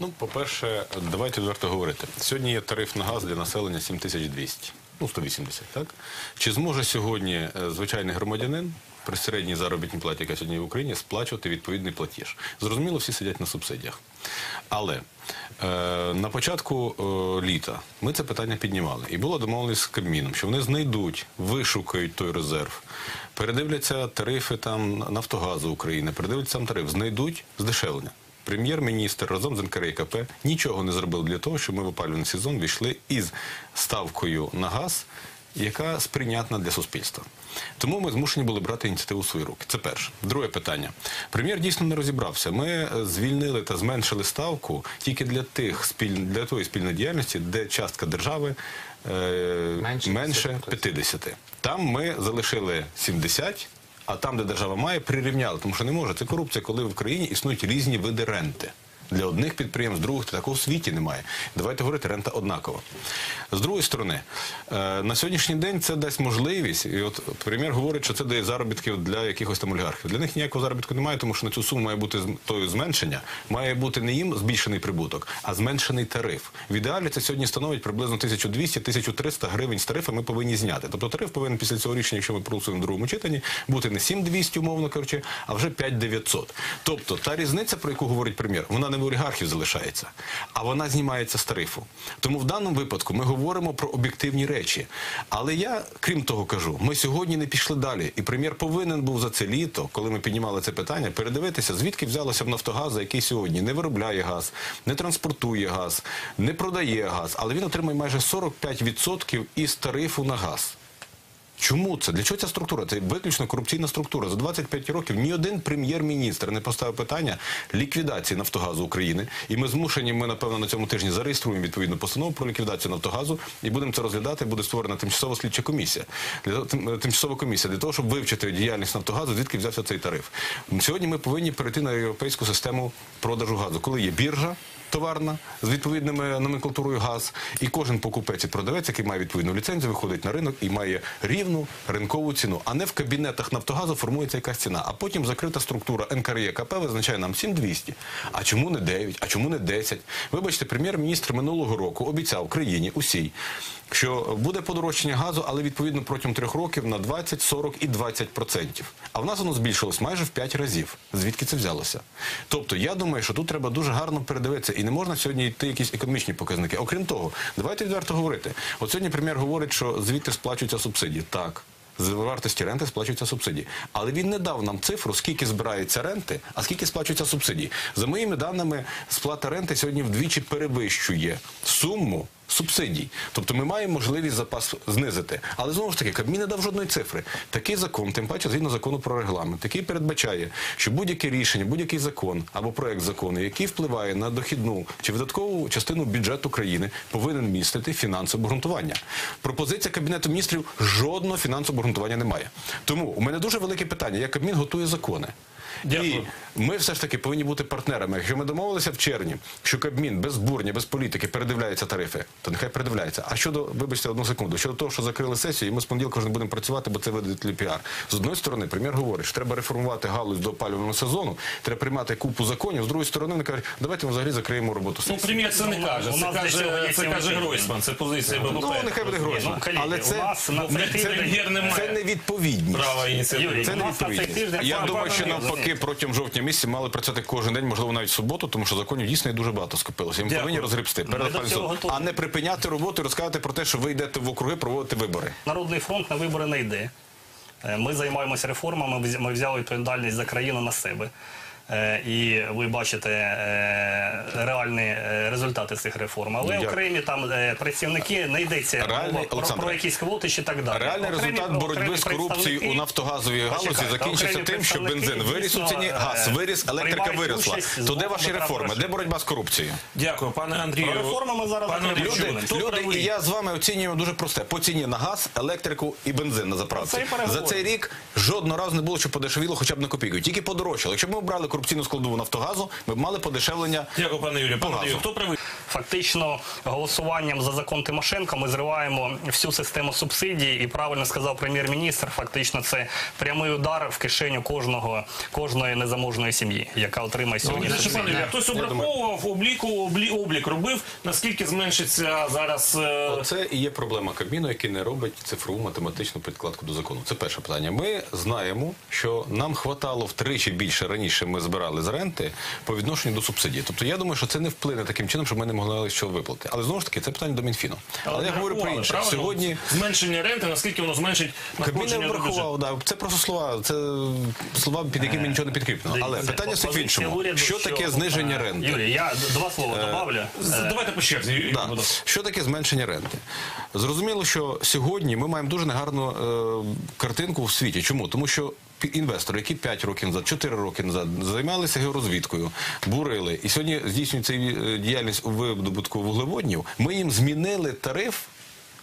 Ну, по-перше, давайте відверто говорити. Сьогодні є тариф на газ для населення 7200, ну 180, так? Чи зможе сьогодні е, звичайний громадянин при середній заробітній платі, яка сьогодні в Україні, сплачувати відповідний платіж? Зрозуміло, всі сидять на субсидіях. Але е, на початку е, літа ми це питання піднімали. І було домовленість з Кабміном, що вони знайдуть, вишукають той резерв, передивляться тарифи там Нафтогазу України, передивляться сам тариф, знайдуть здешевлення. Прем'єр-міністр разом з НКРКП нічого не зробив для того, щоб ми в опалювальний сезон війшли із ставкою на газ, яка сприйнятна для суспільства. Тому ми змушені були брати ініціативу в свої руки. Це перше. Друге питання. Прем'єр дійсно не розібрався. Ми е, звільнили та зменшили ставку тільки для тих спіль... для тої спільної діяльності, де частка держави е... Менше менше 50. Там ми залишили 70, а там, де держава має, прирівняли. Тому що не може. Це корупція, коли в країні існують різні види ренти. Для одних підприємств, других такого в світі немає. Давайте говорити, рента однакова. З другої сторони, е, на сьогоднішній день це дасть можливість, і от прем'єр говорить, що це дає заробітків для якихось там олігархів. Для них ніякого заробітку немає, тому що на цю суму має бути тою зменшення, має бути не їм збільшений прибуток, а зменшений тариф. В ідеалі це сьогодні становить приблизно 1200-1300 гривень з тарифа ми повинні зняти. Тобто тариф повинен після цього рішення, якщо ми проголосуємо в другому читанні, бути не 7200, умовно кажучи, а вже 5900. Тобто та різниця, про яку говорить прем'єр, вона не в олігархів залишається, а вона знімається з тарифу. Тому в даному випадку ми говоримо про об'єктивні речі. Але я, крім того, кажу, ми сьогодні не пішли далі. І прем'єр повинен був за це літо, коли ми піднімали це питання, передивитися, звідки взялося в Нафтогаза, який сьогодні не виробляє газ, не транспортує газ, не продає газ, але він отримує майже 45% із тарифу на газ. Чому це? Для чого ця структура? Це виключно корупційна структура. За 25 років ні один прем'єр-міністр не поставив питання ліквідації Нафтогазу України. І ми змушені, ми напевно на цьому тижні зареєструємо відповідну постанову про ліквідацію Нафтогазу і будемо це розглядати. Буде створена тимчасова слідча комісія. Е, тимчасова комісія для того, щоб вивчити діяльність Нафтогазу, звідки взявся цей тариф. Сьогодні ми повинні перейти на європейську систему продажу газу, коли є біржа товарна з відповідними номенклатурою газ, і кожен покупець і продавець, який має відповідну ліцензію, виходить на ринок і має рівну ринкову ціну. А не в кабінетах Нафтогазу формується якась ціна. А потім закрита структура НКРЄКП визначає нам 7200. А чому не 9? А чому не 10? Вибачте, прем'єр-міністр минулого року обіцяв країні усій, що буде подорожчання газу, але відповідно протягом трьох років на 20, 40 і 20 процентів. А в нас воно збільшилось майже в 5 разів. Звідки це взялося? Тобто, я думаю, що тут треба дуже гарно передивитися, і не можна сьогодні йти якісь економічні показники. Окрім того, давайте відверто говорити. От сьогодні прем'єр говорить, що звідти сплачуються субсидії. Так. З вартості ренти сплачуються субсидії. Але він не дав нам цифру, скільки збирається ренти, а скільки сплачуються субсидії. За моїми даними, сплата ренти сьогодні вдвічі перевищує суму субсидій. Тобто ми маємо можливість запас знизити. Але знову ж таки, Кабмін не дав жодної цифри. Такий закон, тим паче згідно закону про регламент, який передбачає, що будь-яке рішення, будь-який закон або проект закону, який впливає на дохідну чи видаткову частину бюджету країни, повинен містити фінансове обґрунтування. Пропозиція Кабінету міністрів жодного фінансового обґрунтування немає. Тому у мене дуже велике питання, як Кабмін готує закони. Дякую. І ми все ж таки повинні бути партнерами. Якщо ми домовилися в червні, що Кабмін без бурня, без політики передивляється тарифи, то нехай передивляється. А щодо, вибачте, одну секунду, щодо того, що закрили сесію, і ми з понеділка вже не будемо працювати, бо це видати піар. З одної сторони, прем'єр говорить, що треба реформувати галузь до опалювального сезону, треба приймати купу законів. З другої сторони, вони кажуть, давайте ми взагалі закриємо роботу Ну, прем'єр це не Ну, каже. Це каже, це каже. Гройсман, це позиція ББП. Ну, нехай буде Гройсман. Ну, колеги, Але це, це, не має це невідповідність. Це у не нас на цей відповідь. тиждень Я думаю, що навпаки Леонід. протягом жовтня місяця мали працювати кожен день, можливо, навіть в суботу, тому що законів дійсно дуже багато скопилося. Їм Дякую. повинні розгребсти перед а не припиняти роботу і розказувати про те, що ви йдете в округи проводити вибори. Народний фронт на вибори не йде. Е, Ми займаємося реформами, ми взяли відповідальність за країну на себе. Е, І ви бачите е, реальні е, результати цих реформ. Але Дякую. окремі там працівники не йдеться Реальний- про, про якісь квоти чи так далі. Реальний Окремі- результат боротьби з корупцією у нафтогазовій галузі закінчиться тим, що бензин виріс у ціні, газ виріс, електрика виросла. То де ваші реформи? Де боротьба з корупцією? Дякую, пане Андрію. Про реформи ми зараз Пане чули. Люди, і я з вами оцінюємо дуже просте. По ціні на газ, електрику і бензин на заправці. Це. За цей рік жодного разу не було, що подешевіло хоча б на копійку. Тільки подорожчало. Якщо б ми брали корупційну складову Нафтогазу, ми б мали подешевлення Дякую, пане Юрію. Пане Юрію, хто правий? Фактично, голосуванням за закон Тимошенко ми зриваємо всю систему субсидій, і правильно сказав прем'єр-міністр. Фактично, це прямий удар в кишеню кожного кожної незаможної сім'ї, яка отримає сьогодні Значить, субсидії. пане хтось обраховував обліку, облі, облік робив, наскільки зменшиться зараз е, Це і є проблема Кабміну, який не робить цифрову математичну підкладку до закону. Це перше питання. Ми знаємо, що нам хватало втричі більше раніше. Ми збирали з ренти по відношенню до субсидії. Тобто я думаю, що це не вплине таким чином, щоб ми не могли що виплатити. Але знову ж таки, це питання до Мінфіну. Але, я говорю про інше. правильно? Сьогодні зменшення ренти, наскільки воно зменшить Кабмін не врахував, да. це просто слова, це слова, під якими нічого не підкріплено. Але питання стоїть в іншому. Що таке зниження е, ренти? Юрій, я два слова добавлю. Давайте по черзі. Що таке зменшення ренти? Зрозуміло, що сьогодні ми маємо дуже негарну е, картинку в світі. Чому? Тому що інвестори, які 5 років назад, 4 роки назад займалися георозвідкою, бурили, і сьогодні здійснюється е, діяльність у видобутку вуглеводнів, ми їм змінили тариф.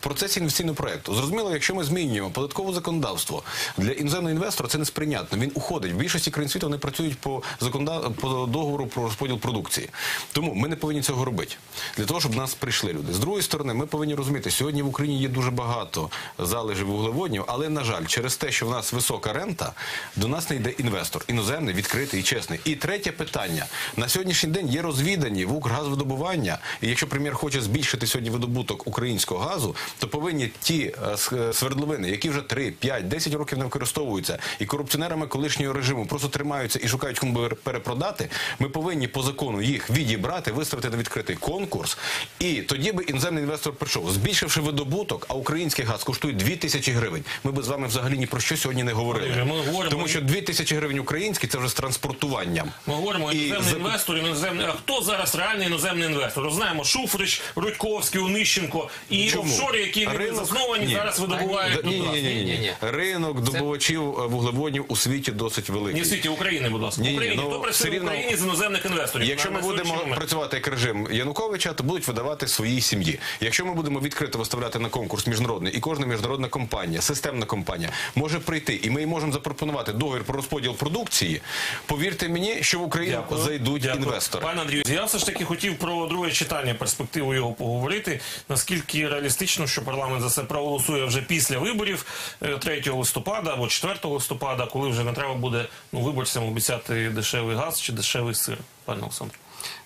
В процесі інвестиційного проекту. Зрозуміло, якщо ми змінюємо податкове законодавство для іноземного інвестора, це несприйнятно. Він уходить. В більшості країн світу вони працюють по законодав... по договору про розподіл продукції. Тому ми не повинні цього робити для того, щоб нас прийшли люди. З другої сторони, ми повинні розуміти, сьогодні в Україні є дуже багато залежів вуглеводнів, але на жаль, через те, що в нас висока рента, до нас не йде інвестор, іноземний, відкритий і чесний. І третє питання на сьогоднішній день є розвідані в Укргазвидобування. І якщо прем'єр хоче збільшити сьогодні видобуток українського газу, то повинні ті е, е, свердловини, які вже 3, 5, 10 років не використовуються, і корупціонерами колишнього режиму просто тримаються і шукають кому перепродати. Ми повинні по закону їх відібрати, виставити на відкритий конкурс, і тоді би іноземний інвестор прийшов, збільшивши видобуток, а український газ коштує 2 тисячі гривень. Ми би з вами взагалі ні про що сьогодні не говорили. Ми говоримо- Тому що 2 тисячі гривень українські це вже з транспортуванням. Ми говоримо І іноземний закуп- інвестор, іноземний. А хто зараз реальний іноземний інвестор? Знаємо Шуфрич, Рудьковський, Онищенко і Чому? Офшори, які не Ринок? засновані, Ні. зараз видобувають. Ні, ні, ні, ні, ні, Ринок добувачів е, вуглеводнів у світі досить великий. Не в світі України, будь ласка. Ні, В ні, Україні. ну, Хто працює все в рівно- Україні з іноземних інвесторів? Якщо ми на будемо сьогоднішній момент. працювати як режим Януковича, то будуть видавати своїй сім'ї. Якщо ми будемо відкрито виставляти на конкурс міжнародний, і кожна міжнародна компанія, системна компанія може прийти, і ми їй можемо запропонувати договір про розподіл продукції. Повірте мені, що в Україну Дякую. зайдуть Дякую. інвестори. Пане Андрію, я все ж таки хотів про друге читання, перспективу його поговорити. Наскільки реалістично, що парламент за це проголосує вже після виборів е, 3 листопада або 4 листопада, коли вже не треба буде ну, виборцям обіцяти дешевий газ чи дешевий сир, пане Олександр.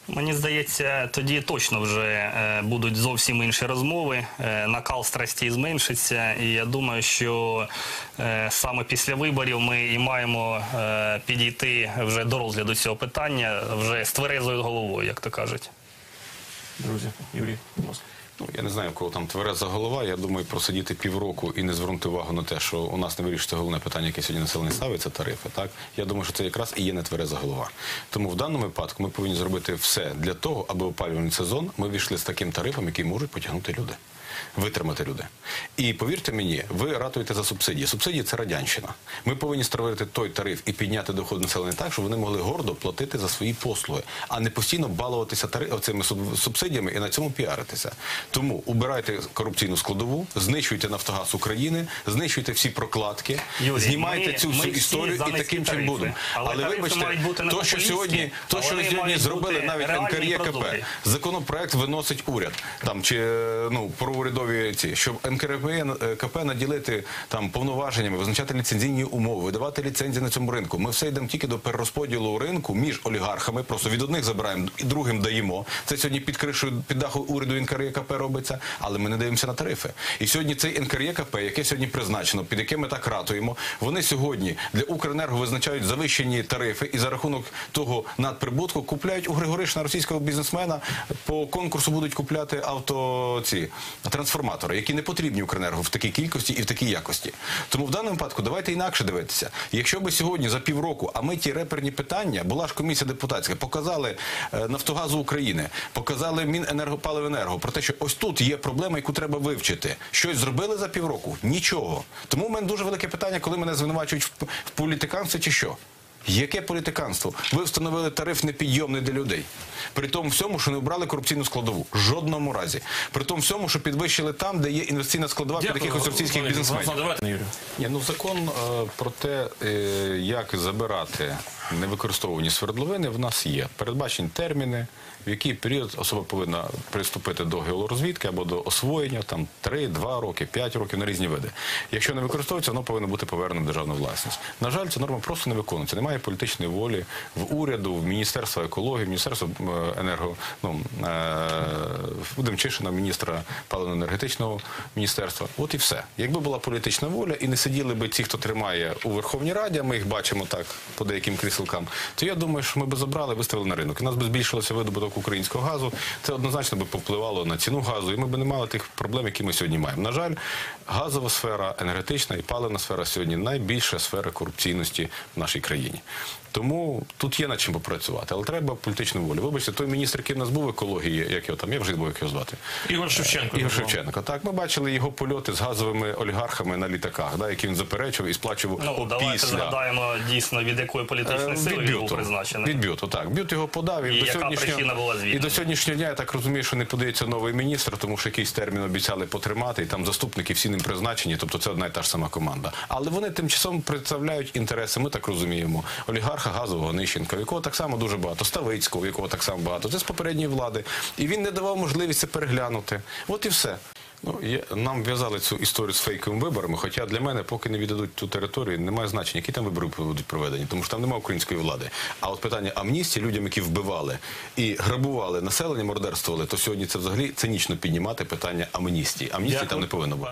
Мені здається, тоді точно вже е, будуть зовсім інші розмови. Е, накал страсті зменшиться, і я думаю, що е, саме після виборів ми і маємо е, підійти вже до розгляду цього питання вже з тверезою головою, як то кажуть. Друзі, Юрій, будь ласка. Я не знаю, в кого там твереза голова. Я думаю, просидіти півроку і не звернути увагу на те, що у нас не вирішиться головне питання, яке сьогодні населення ставить, це тарифи. Так я думаю, що це якраз і є не твереза голова. Тому в даному випадку ми повинні зробити все для того, аби опалювальний сезон ми війшли з таким тарифом, який можуть потягнути люди. Витримати люди. І повірте мені, ви ратуєте за субсидії. Субсидії це радянщина. Ми повинні створити той тариф і підняти доход населення так, щоб вони могли гордо платити за свої послуги, а не постійно балуватися тариф, цими субсидіями і на цьому піаритися. Тому убирайте корупційну складову, знищуйте Нафтогаз України, знищуйте всі прокладки, Юрій, знімайте ми- цю всю історію і таким тарифи. будемо. Але Але вибачте, то, що сьогодні, то, що сьогодні зробили навіть НКРЄКП, законопроект виносить уряд там чи ну про урядові ці, щоб НКРП наділити там повноваженнями, визначати ліцензійні умови, видавати ліцензії на цьому ринку. Ми все йдемо тільки до перерозподілу ринку між олігархами. Просто від одних забираємо і другим даємо. Це сьогодні під кришою під дахом уряду НКРЄКП робиться, але ми не дивимося на тарифи. І сьогодні цей НКРЄКП, яке сьогодні призначено, під яке ми так ратуємо, вони сьогодні для Укренерго визначають завищені тарифи і за рахунок того надприбутку купляють у Григоришина російського бізнесмена по конкурсу будуть купляти авто ці трансформатори, які не потрібні Укренерго в такій кількості і в такій якості. Тому в даному випадку давайте інакше дивитися. Якщо би сьогодні за півроку, а ми ті реперні питання, була ж комісія депутатська, показали е, Нафтогазу України, показали Міненергопаливенерго про те, що ось тут є проблема, яку треба вивчити. Щось зробили за півроку? Нічого. Тому в мене дуже велике питання, коли мене звинувачують в, політиканстві чи що. Яке політиканство? Ви встановили тариф непідйомний для людей. При тому всьому, що не обрали корупційну складову. Жодному разі. При тому всьому, що підвищили там, де є інвестиційна складова під якихось російських бізнесменів. Ні, ну закон е, про те, е, як забирати невикористовувані свердловини, в нас є. Передбачені терміни, в який період особа повинна приступити до геологорозвідки або до освоєння там 3, 2 роки, 5 років на різні види. Якщо не використовується, воно повинно бути повернено в державну власність. На жаль, ця норма просто не виконується. Немає політичної волі в уряду, в Міністерства екології, в Міністерства енерго, ну, е, Демчишина, міністра паливно-енергетичного міністерства. От і все. Якби була політична воля і не сиділи би ті, хто тримає у Верховній Раді, а ми їх бачимо так по деяким кріселкам, то я думаю, що ми би забрали, виставили на ринок. У нас би збільшилося видобуток українського газу. Це однозначно би повпливало на ціну газу, і ми б не мали тих проблем, які ми сьогодні маємо. На жаль, газова сфера, енергетична і паливна сфера сьогодні найбільша сфера корупційності в нашій країні. Тому тут є над чим попрацювати, але треба політичну волю. Вибачте, той міністр, який в нас був екології, як його там, я вже як його звати. Ігор Шевченко. Ігор. Шевченко. Так, ми бачили його польоти з газовими олігархами на літаках, да, які він заперечував і сплачував Ну, давайте згадаємо дійсно від якої політичної Е, сили він був призначений. Від бюту, так. Бют його подав. І до яка сьогоднішнього, причина звільнено. І до сьогоднішнього дня я так розумію, що не подається новий міністр, тому що якийсь термін обіцяли потримати, і там заступники всі ним призначені, тобто це одна і та ж сама команда. Але вони тим часом представляють інтереси, ми так розуміємо, олігарха газового Нищенка, якого так само дуже багато, Ставицького, якого так само багато. Це з попередньої влади. І він не давав можливість це переглянути. От і все. Ну, є, нам в'язали цю історію з фейковими виборами, хоча для мене, поки не віддадуть ту територію, немає значення, які там вибори будуть проведені, тому що там немає української влади. А от питання амністії людям, які вбивали і грабували населення, мордерствували, то сьогодні це взагалі цинічно піднімати питання амністії. Амністії там не повинно бути.